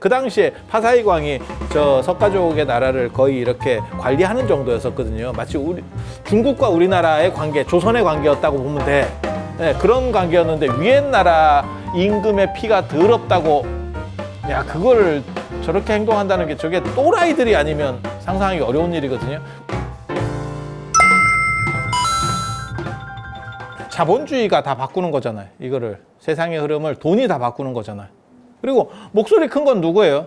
그 당시에 파사이광이 저 석가족의 나라를 거의 이렇게 관리하는 정도였었거든요. 마치 우리 중국과 우리나라의 관계, 조선의 관계였다고 보면 돼. 네, 그런 관계였는데 위에 나라 임금의 피가 더럽다고 야 그걸 저렇게 행동한다는 게 저게 또라이들이 아니면 상상하기 어려운 일이거든요. 자본주의가 다 바꾸는 거잖아요. 이거를 세상의 흐름을 돈이 다 바꾸는 거잖아요. 그리고 목소리 큰 건 누구예요?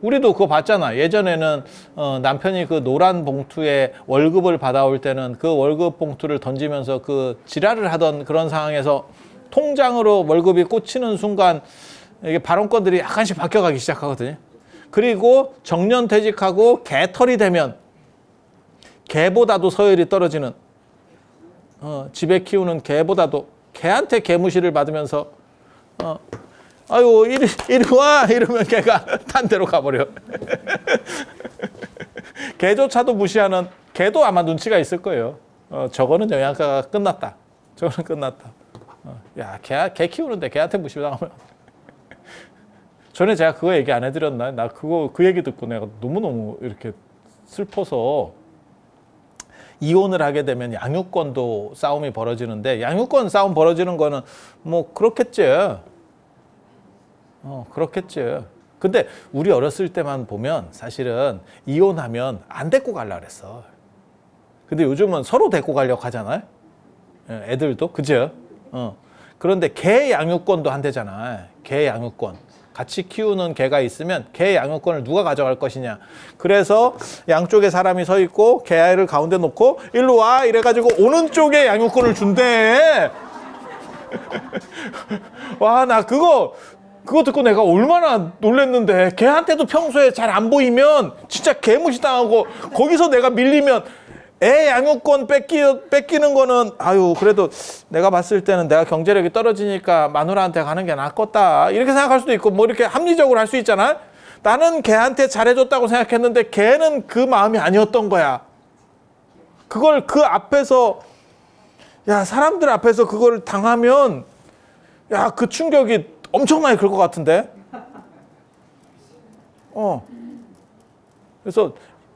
우리도 그거 봤잖아. 예전에는 어, 남편이 그 노란 봉투에 월급을 받아올 때는 그 월급 봉투를 던지면서 그 지랄을 하던 그런 상황에서 통장으로 월급이 꽂히는 순간 이게 발언권들이 약간씩 바뀌어가기 시작하거든요. 그리고 정년퇴직하고 개털이 되면 개보다도 서열이 떨어지는 어, 집에 키우는 개보다도 개한테 개무시를 받으면서 어, 아유 이리, 이리 와! 이러면 개가 딴 데로 가버려. 개조차도 무시하는 개도 아마 눈치가 있을 거예요. 어, 저거는 영양가가 끝났다. 저거는 끝났다. 어, 야 개 개 키우는데 개한테 무시당하면. 전에 제가 그거 얘기 안 해드렸나요? 나 그거 그 얘기 듣고 내가 너무너무 이렇게 슬퍼서 이혼을 하게 되면 양육권도 싸움이 벌어지는데 양육권 싸움 벌어지는 거는 뭐 그렇겠지. 어, 그렇겠지. 근데 우리 어렸을 때만 보면 사실은 이혼하면 안 데리고 갈라 그랬어. 근데 요즘은 서로 데리고 가려고 하잖아요. 예, 애들도 그죠? 어. 그런데 개 양육권도 한대잖아. 개 양육권. 같이 키우는 개가 있으면 개 양육권을 누가 가져갈 것이냐. 그래서 양쪽에 사람이 서 있고 개를 가운데 놓고 일로 와 이래가지고 오는 쪽에 양육권을 준대. 와 나 그거 그거 듣고 내가 얼마나 놀랬는데 걔한테도 평소에 잘 안 보이면 진짜 개무시당하고 거기서 내가 밀리면 애 양육권 뺏기, 뺏기는 거는 아유 그래도 내가 봤을 때는 내가 경제력이 떨어지니까 마누라한테 가는 게 낫겠다. 이렇게 생각할 수도 있고 뭐 이렇게 합리적으로 할 수 있잖아. 나는 걔한테 잘해줬다고 생각했는데 걔는 그 마음이 아니었던 거야. 그걸 그 앞에서 야 사람들 앞에서 그걸 당하면 야 그 충격이 엄청나게 클 것 같은데 어 그래서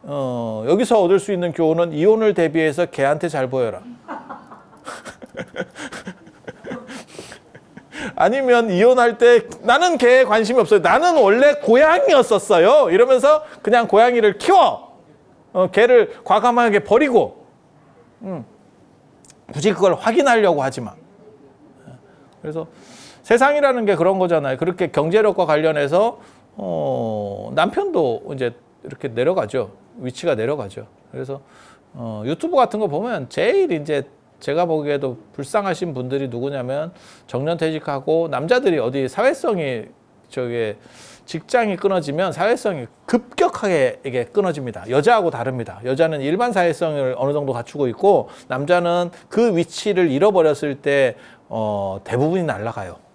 어, 여기서 얻을 수 있는 교훈은 이혼을 대비해서 걔한테 잘 보여라. 아니면 이혼할 때 나는 걔에 관심이 없어요. 나는 원래 고양이였었어요. 이러면서 그냥 고양이를 키워. 어, 걔를 과감하게 버리고. 음, 굳이 그걸 확인하려고 하지 마. 그래서 세상이라는 게 그런 거잖아요. 그렇게 경제력과 관련해서 어, 남편도 이제 이렇게 내려가죠. 위치가 내려가죠. 그래서 어, 유튜브 같은 거 보면 제일 이제 제가 보기에도 불쌍하신 분들이 누구냐면 정년퇴직하고 남자들이 어디 사회성이 저게 직장이 끊어지면 사회성이 급격하게 이게 끊어집니다. 여자하고 다릅니다. 여자는 일반 사회성을 어느 정도 갖추고 있고 남자는 그 위치를 잃어버렸을 때 어, 대부분이 날아가요.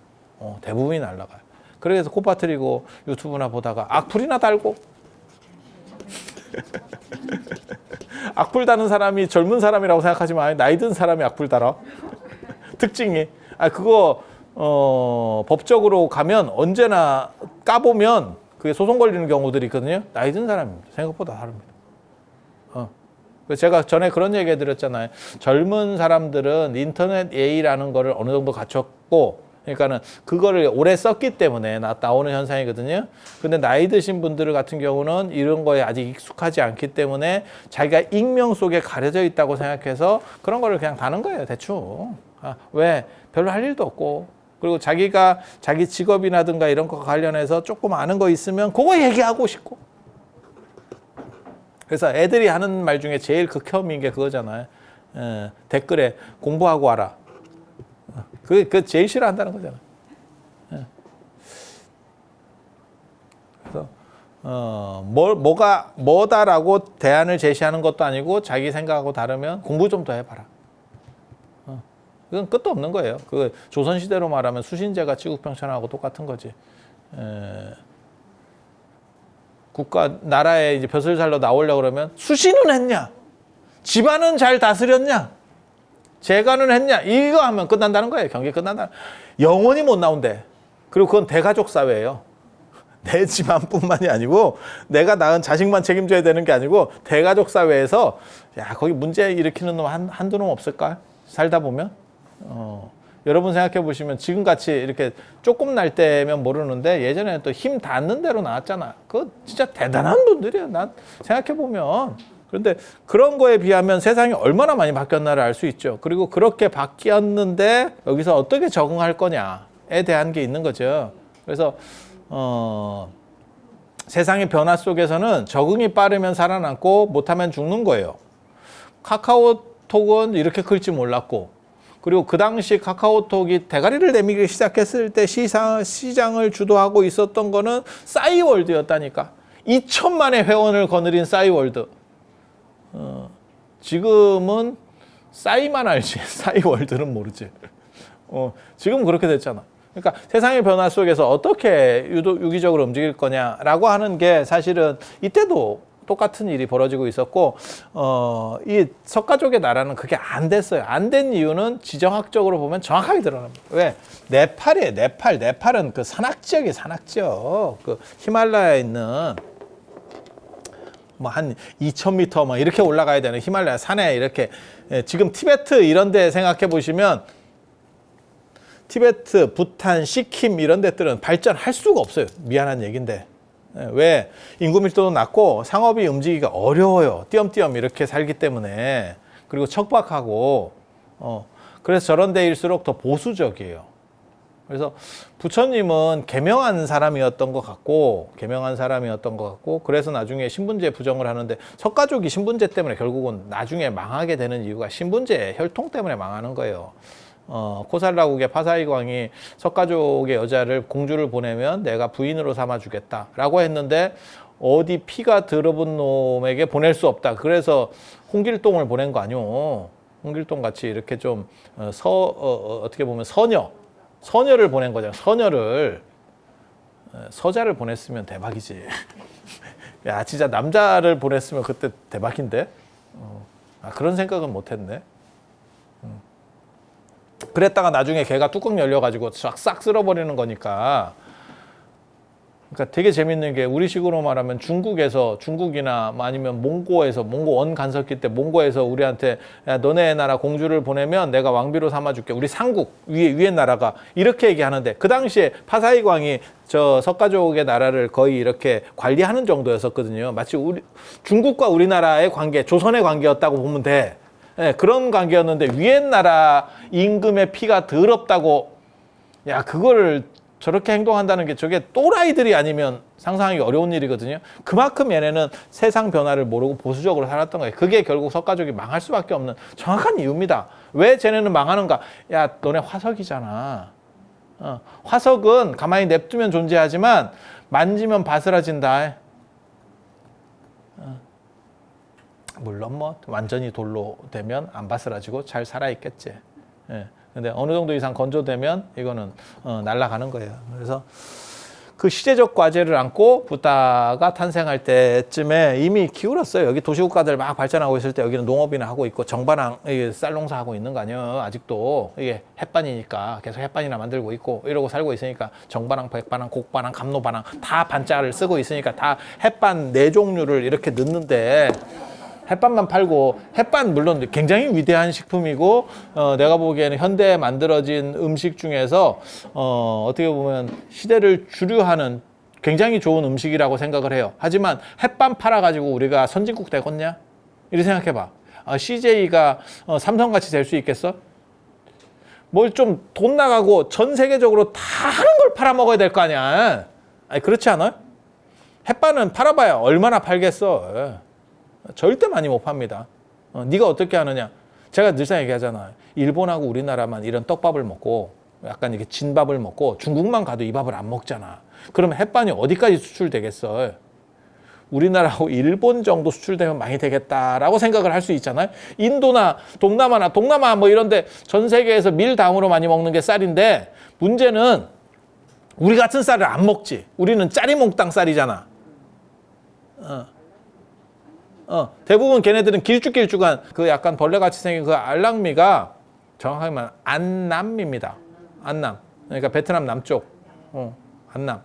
어, 대부분이 날아가요. 그래서 코파트리고 유튜브나 보다가 악플이나 달고 악플 다는 사람이 젊은 사람이라고 생각하지 마. 나이 든 사람이 악플 달아. 특징이. 아 그거 어, 법적으로 가면 언제나 까보면 그게 소송 걸리는 경우들이 있거든요. 나이 든 사람입니다. 생각보다 다릅니다. 어. 제가 전에 그런 얘기 해드렸잖아요. 젊은 사람들은 인터넷 예의라는 거를 어느 정도 갖췄고 그러니까는 그거를 오래 썼기 때문에 나, 나오는 현상이거든요. 근데 나이 드신 분들 같은 경우는 이런 거에 아직 익숙하지 않기 때문에 자기가 익명 속에 가려져 있다고 생각해서 그런 거를 그냥 다는 거예요, 대충. 아, 왜? 별로 할 일도 없고. 그리고 자기가 자기 직업이라든가 이런 거 관련해서 조금 아는 거 있으면 그거 얘기하고 싶고. 그래서 애들이 하는 말 중에 제일 극혐인 게 그거잖아요. 에, 댓글에 공부하고 와라. 그, 그 제일 싫어한다는 거잖아. 예. 어, 뭐, 뭐가, 뭐다라고 대안을 제시하는 것도 아니고 자기 생각하고 다르면 공부 좀 더 해봐라. 어, 그건 끝도 없는 거예요. 그 조선시대로 말하면 수신제가 지국평천하고 똑같은 거지. 에, 국가, 나라에 이제 벼슬 살러 나오려고 그러면 수신은 했냐? 집안은 잘 다스렸냐? 재간은 했냐? 이거 하면 끝난다는 거예요. 경기 끝난다. 영원히 못 나온대. 그리고 그건 대가족 사회예요. 내 집안뿐만이 아니고 내가 낳은 자식만 책임져야 되는 게 아니고 대가족 사회에서 야 거기 문제 일으키는 놈 한, 한두 놈 없을까? 살다 보면 어, 여러분 생각해 보시면 지금 같이 이렇게 조금 날 때면 모르는데 예전에는 또 힘 닿는 대로 나왔잖아. 그거 진짜 대단한 분들이야. 난 생각해 보면. 그런데 그런 거에 비하면 세상이 얼마나 많이 바뀌었나를 알 수 있죠. 그리고 그렇게 바뀌었는데 여기서 어떻게 적응할 거냐에 대한 게 있는 거죠. 그래서 어, 세상의 변화 속에서는 적응이 빠르면 살아남고 못하면 죽는 거예요. 카카오톡은 이렇게 클줄 몰랐고 그리고 그 당시 카카오톡이 대가리를 내밀기 시작했을 때 시장, 시장을 주도하고 있었던 거는 싸이월드였다니까. 2천만의 회원을 거느린 싸이월드. 어, 지금은 싸이만 알지 싸이 월드는 모르지. 어, 지금 그렇게 됐잖아. 그러니까 세상의 변화 속에서 어떻게 유도, 유기적으로 움직일 거냐라고 하는 게 사실은 이때도 똑같은 일이 벌어지고 있었고 어, 이 석가족의 나라는 그게 안 됐어요. 안 된 이유는 지정학적으로 보면 정확하게 드러납니다. 왜? 네팔이에요. 네팔. 네팔은 그 산악 지역이 산악 지역. 그 히말라야에 있는 뭐 한 2,000m 막 이렇게 올라가야 되는 히말라야 산에 이렇게 예, 지금 티베트 이런 데 생각해 보시면 티베트, 부탄, 시킴 이런 데들은 발전할 수가 없어요. 미안한 얘기인데. 예, 왜? 인구 밀도도 낮고 상업이 움직이기가 어려워요. 띄엄띄엄 이렇게 살기 때문에. 그리고 척박하고, 어, 그래서 저런 데일수록 더 보수적이에요. 그래서 부처님은 개명한 사람이었던 것 같고, 개명한 사람이었던 것 같고, 그래서 나중에 신분제 부정을 하는데, 석가족이 신분제 때문에 결국은 나중에 망하게 되는 이유가 신분제 혈통 때문에 망하는 거예요. 어, 코살라국의 파사이광이 석가족의 여자를 공주를 보내면 내가 부인으로 삼아주겠다라고 했는데 어디 피가 들어본 놈에게 보낼 수 없다. 그래서 홍길동을 보낸 거 아니오. 홍길동 같이 이렇게 좀 어, 서, 어, 떻게 보면 서녀, 서녀를 보낸 거잖아. 서녀를 어, 서자를 보냈으면 대박이지. 야, 진짜 남자를 보냈으면 그때 대박인데. 어, 아, 그런 생각은 못했네. 그랬다가 나중에 걔가 뚜껑 열려가지고 싹 쓸어버리는 거니까. 그러니까 되게 재밌는 게 우리식으로 말하면 중국에서 중국이나 뭐 아니면 몽고에서 몽고 원 간섭기 때 몽고에서 우리한테 야, 너네 나라 공주를 보내면 내가 왕비로 삼아줄게. 우리 삼국 위에 위에 나라가 이렇게 얘기하는데 그 당시에 파사이 광이 저 석가족의 나라를 거의 이렇게 관리하는 정도였었거든요. 마치 우리 중국과 우리나라의 관계 조선의 관계였다고 보면 돼. 예, 그런 관계였는데 위에 나라 임금의 피가 더럽다고. 야 그거를 저렇게 행동한다는 게 저게 또라이들이 아니면 상상하기 어려운 일이거든요. 그만큼 얘네는 세상 변화를 모르고 보수적으로 살았던 거예요. 그게 결국 석가족이 망할 수밖에 없는 정확한 이유입니다. 왜 쟤네는 망하는가? 야, 너네 화석이잖아. 어, 화석은 가만히 냅두면 존재하지만 만지면 바스라진다. 어. 물론 뭐 완전히 돌로 되면 안 바스라지고 잘 살아있겠지. 예. 근데 어느 정도 이상 건조되면 이거는 어, 날아가는 거예요. 그래서 그 시제적 과제를 안고 부다가 탄생할 때쯤에 이미 기울었어요. 여기 도시국가들 막 발전하고 있을 때 여기는 농업이나 하고 있고 정반항 쌀농사 하고 있는 거 아니에요. 아직도 이게 햇반이니까 계속 햇반이나 만들고 있고 이러고 살고 있으니까 정반항, 백반항, 곡반항, 감로반항 다 반자를 쓰고 있으니까 다 햇반 네 종류를 이렇게 넣는데 햇반만 팔고 햇반 물론 굉장히 위대한 식품이고 어, 내가 보기에는 현대에 만들어진 음식 중에서 어, 어떻게 보면 시대를 주류하는 굉장히 좋은 음식이라고 생각을 해요. 하지만 햇반 팔아가지고 우리가 선진국 되겠냐? 이렇게 생각해봐. 아, CJ가 어, 삼성같이 될 수 있겠어? 뭘 좀 돈 나가고 전 세계적으로 다 하는 걸 팔아먹어야 될 거 아니야. 아니, 그렇지 않아요? 햇반은 팔아봐야 얼마나 팔겠어. 예. 절대 많이 못 팝니다. 어, 네가 어떻게 하느냐? 제가 늘상 얘기하잖아요. 일본하고 우리나라만 이런 떡밥을 먹고 약간 이렇게 진밥을 먹고 중국만 가도 이 밥을 안 먹잖아. 그러면 햇반이 어디까지 수출되겠어? 우리나라하고 일본 정도 수출되면 많이 되겠다라고 생각을 할 수 있잖아요. 인도나 동남아나 동남아 뭐 이런데 전 세계에서 밀 다음으로 많이 먹는 게 쌀인데 문제는 우리 같은 쌀을 안 먹지. 우리는 짜리몽땅 쌀이잖아. 어. 어, 대부분 걔네들은 길쭉길쭉한 그 약간 벌레같이 생긴 그 알랑미가 정확하게 말하면 안남입니다. 안남. 그러니까 베트남 남쪽. 어, 안남.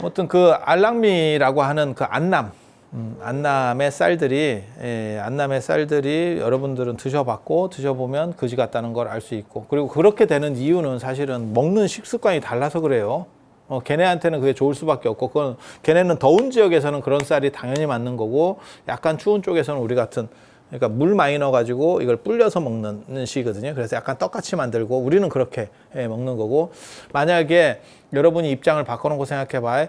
어떤 그 알랑미라고 하는 그 안남, 음, 안남의 쌀들이 예, 안남의 쌀들이 여러분들은 드셔봤고 드셔보면 그지 같다는 걸 알 수 있고 그리고 그렇게 되는 이유는 사실은 먹는 식습관이 달라서 그래요. 어, 걔네한테는 그게 좋을 수밖에 없고 그건 걔네는 더운 지역에서는 그런 쌀이 당연히 맞는 거고 약간 추운 쪽에서는 우리 같은 그러니까 물 많이 넣어가지고 이걸 불려서 먹는 시거든요. 그래서 약간 떡같이 만들고 우리는 그렇게 예, 먹는 거고 만약에 여러분이 입장을 바꿔놓고 생각해봐요.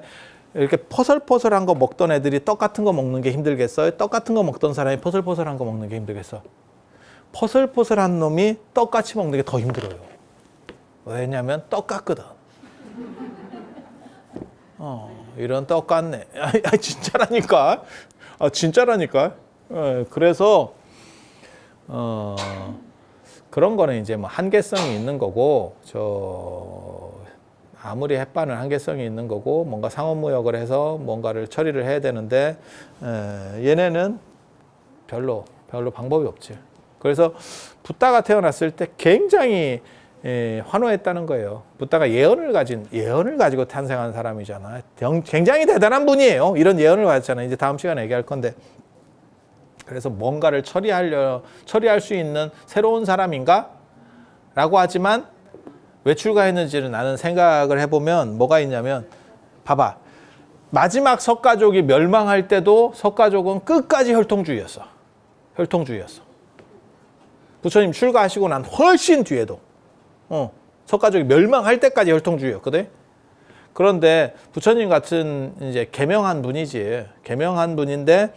이렇게 퍼설퍼설한 거 먹던 애들이 떡 같은 거 먹는 게 힘들겠어요? 떡 같은 거 먹던 사람이 퍼설퍼설한 거 먹는 게 힘들겠어? 퍼설퍼설한 놈이 떡같이 먹는 게 더 힘들어요. 왜냐면 떡 같거든. 어, 이런 떡 같네. 아, 진짜라니까. 아, 진짜라니까. 예, 그래서 어, 그런 거는 이제 뭐 한계성이 있는 거고 저 아무리 햇반은 한계성이 있는 거고 뭔가 상업무역을 해서 뭔가를 처리를 해야 되는데 에, 얘네는 별로 별로 방법이 없지. 그래서 붓다가 태어났을 때 굉장히 에, 환호했다는 거예요. 붓다가 예언을 가진 예언을 가지고 탄생한 사람이잖아. 영- 굉장히 대단한 분이에요. 이런 예언을 가졌잖아요. 이제 다음 시간에 얘기할 건데. 그래서 뭔가를 처리하려 처리할 수 있는 새로운 사람인가? 라고 하지만 왜 출가했는지를 나는 생각을 해보면 뭐가 있냐면 봐봐 마지막 석가족이 멸망할 때도 석가족은 끝까지 혈통주의였어 혈통주의였어 부처님 출가하시고 난 훨씬 뒤에도 어, 석가족이 멸망할 때까지 혈통주의였거든 그런데 부처님 같은 이제 개명한 분이지 개명한 분인데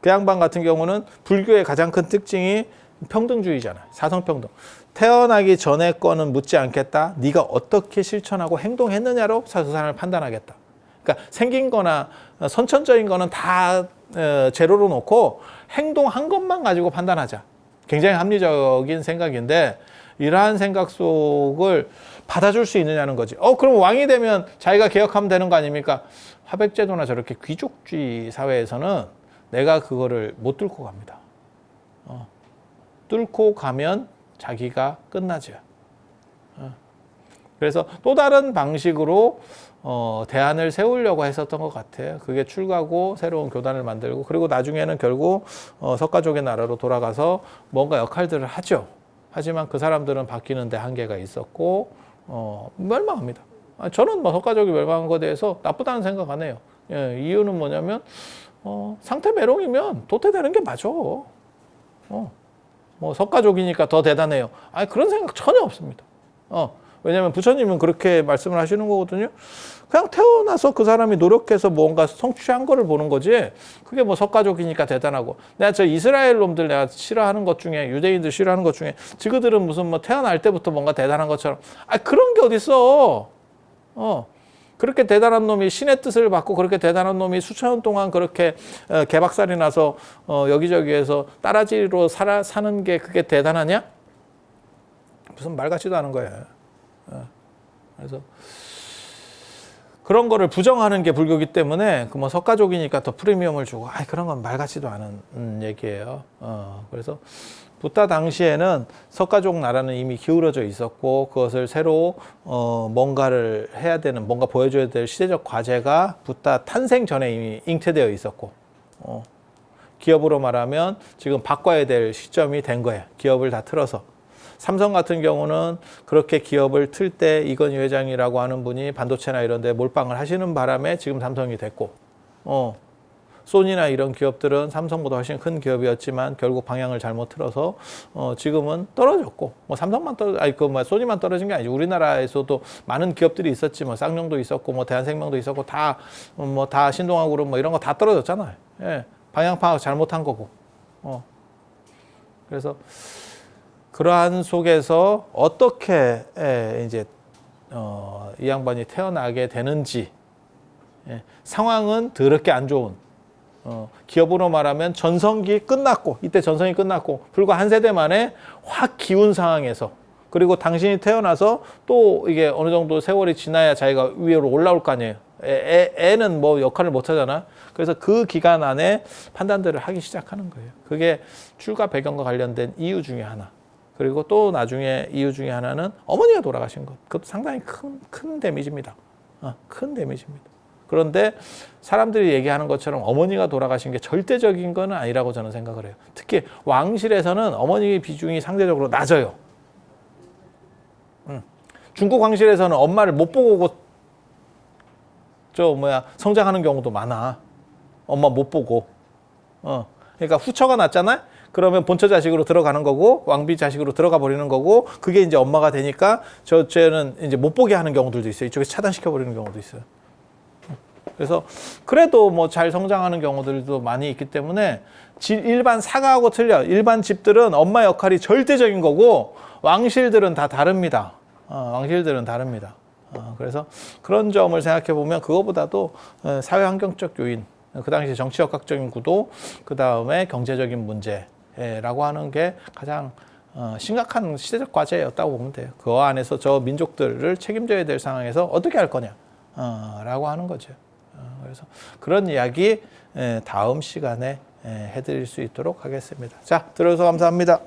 그 양반 같은 경우는 불교의 가장 큰 특징이 평등주의잖아. 사성평등. 태어나기 전에 거는 묻지 않겠다. 네가 어떻게 실천하고 행동했느냐로 그 사람을 판단하겠다. 그러니까 생긴 거나 선천적인 거는 다 어, 제로로 놓고 행동한 것만 가지고 판단하자. 굉장히 합리적인 생각인데 이러한 생각 속을 받아줄 수 있느냐는 거지. 어, 그럼 왕이 되면 자기가 개혁하면 되는 거 아닙니까? 화백제도나 저렇게 귀족주의 사회에서는 내가 그거를 못 뚫고 갑니다. 어. 뚫고 가면 자기가 끝나죠. 어. 그래서 또 다른 방식으로 어, 대안을 세우려고 했었던 것 같아요. 그게 출가고 새로운 교단을 만들고 그리고 나중에는 결국 어, 석가족의 나라로 돌아가서 뭔가 역할들을 하죠. 하지만 그 사람들은 바뀌는데 한계가 있었고 어, 멸망합니다. 아, 저는 뭐 석가족이 멸망한 것에 대해서 나쁘다는 생각 안 해요. 예, 이유는 뭐냐면 어, 상태 메롱이면 도태되는 게 맞아. 어, 뭐 석가족이니까 더 대단해요. 아니 그런 생각 전혀 없습니다. 어, 왜냐하면 부처님은 그렇게 말씀을 하시는 거거든요. 그냥 태어나서 그 사람이 노력해서 뭔가 성취한 거를 보는 거지. 그게 뭐 석가족이니까 대단하고. 내가 저 이스라엘 놈들 내가 싫어하는 것 중에 유대인들 싫어하는 것 중에 지그들은 무슨 뭐 태어날 때부터 뭔가 대단한 것처럼. 아 그런 게 어딨어. 어. 그렇게 대단한 놈이 신의 뜻을 받고 그렇게 대단한 놈이 수천 년 동안 그렇게 어, 개박살이 나서 어, 여기저기에서 따라지로 살아 사는 게 그게 대단하냐? 무슨 말 같지도 않은 거예요. 어. 그래서 그런 거를 부정하는 게 불교기 때문에 그 뭐 석가족이니까 더 프리미엄을 주고 아 그런 건 말 같지도 않은 음, 얘기예요. 어, 그래서 부타 당시에는 석가족 나라는 이미 기울어져 있었고 그것을 새로 어, 뭔가를 해야 되는 뭔가 보여줘야 될 시대적 과제가 부타 탄생 전에 이미 잉태되어 있었고 어, 기업으로 말하면 지금 바꿔야 될 시점이 된 거예요. 기업을 다 틀어서. 삼성 같은 경우는 그렇게 기업을 틀 때 이건희 회장이라고 하는 분이 반도체나 이런 데 몰빵을 하시는 바람에 지금 삼성이 됐고, 어, 소니나 이런 기업들은 삼성보다 훨씬 큰 기업이었지만 결국 방향을 잘못 틀어서 어, 지금은 떨어졌고 뭐 삼성만 떨어 아니 그뭐 소니만 떨어진 게 아니죠 우리나라에서도 많은 기업들이 있었지. 뭐 쌍용도 있었고 뭐 대한생명도 있었고 다 뭐 다 신동아그룹 뭐 이런 거 다 떨어졌잖아요. 예 방향 파악 잘못한 거고 어. 그래서 그러한 속에서 어떻게 예, 이제 어, 이 양반이 태어나게 되는지 예, 상황은 더럽게 안 좋은 어, 기업으로 말하면 전성기 끝났고 이때 전성기 끝났고 불과 한 세대 만에 확 기운 상황에서 그리고 당신이 태어나서 또 이게 어느 정도 세월이 지나야 자기가 위로 올라올 거 아니에요. 애, 애, 애는 뭐 역할을 못 하잖아. 그래서 그 기간 안에 판단들을 하기 시작하는 거예요. 그게 출가 배경과 관련된 이유 중에 하나. 그리고 또 나중에 이유 중에 하나는 어머니가 돌아가신 것. 그것도 상당히 큰, 큰 데미지입니다. 어, 큰 데미지입니다. 그런데 사람들이 얘기하는 것처럼 어머니가 돌아가신 게 절대적인 건 아니라고 저는 생각을 해요. 특히 왕실에서는 어머니의 비중이 상대적으로 낮아요. 음. 중국 왕실에서는 엄마를 못 보고 저 뭐야 성장하는 경우도 많아. 엄마 못 보고. 어. 그러니까 후처가 났잖아. 그러면 본처 자식으로 들어가는 거고 왕비 자식으로 들어가 버리는 거고 그게 이제 엄마가 되니까 저 쟤는 이제 못 보게 하는 경우들도 있어요. 이쪽에 차단시켜 버리는 경우도 있어요. 그래서 그래도 뭐 잘 성장하는 경우들도 많이 있기 때문에 지- 일반 사가하고 틀려. 일반 집들은 엄마 역할이 절대적인 거고 왕실들은 다 다릅니다. 어, 왕실들은 다릅니다. 어, 그래서 그런 점을 생각해 보면 그거보다도 어, 사회 환경적 요인, 그 당시 정치 역학적인 구도, 그 다음에 경제적인 문제 라고 하는 게 가장 어, 심각한 시대적 과제였다고 보면 돼요. 그 안에서 저 민족들을 책임져야 될 상황에서 어떻게 할 거냐, 어, 라고 하는 거죠. 어, 그래서 그런 이야기 에, 다음 시간에 에, 해드릴 수 있도록 하겠습니다. 자, 들어서 감사합니다.